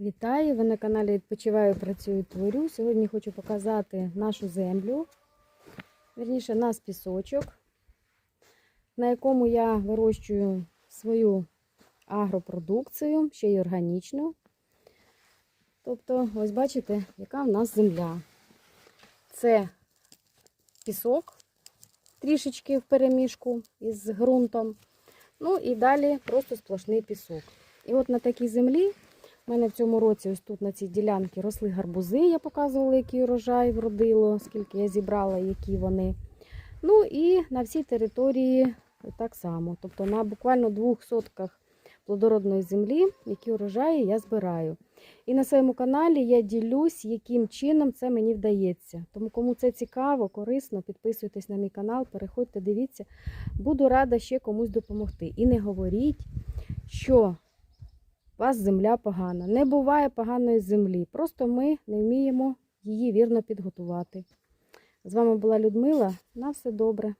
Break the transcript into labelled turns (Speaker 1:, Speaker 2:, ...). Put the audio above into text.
Speaker 1: Вітаю! Ви на каналі Відпочиваю, працюю, творю. Сьогодні хочу показати нашу землю, вірніше, нас пісочок, на якому я вирощую свою агропродукцію, ще й органічну. Тобто, ось бачите, яка в нас земля. Це пісок, трішечки в перемішку із ґрунтом. Ну і далі просто сплошний пісок. І от на такій землі у мене в цьому році ось тут на цій ділянці росли гарбузи. Я показувала, який урожай вродило, скільки я зібрала, які вони. Ну і на всій території так само. Тобто на буквально двох сотках плодородної землі, які урожаї я збираю. І на своєму каналі я ділюсь, яким чином це мені вдається. Тому кому це цікаво, корисно, підписуйтесь на мій канал, переходьте, дивіться. Буду рада ще комусь допомогти. І не говоріть, що у вас земля погана. Не буває поганої землі. Просто ми не вміємо її вірно підготувати. З вами була Людмила. На все добре.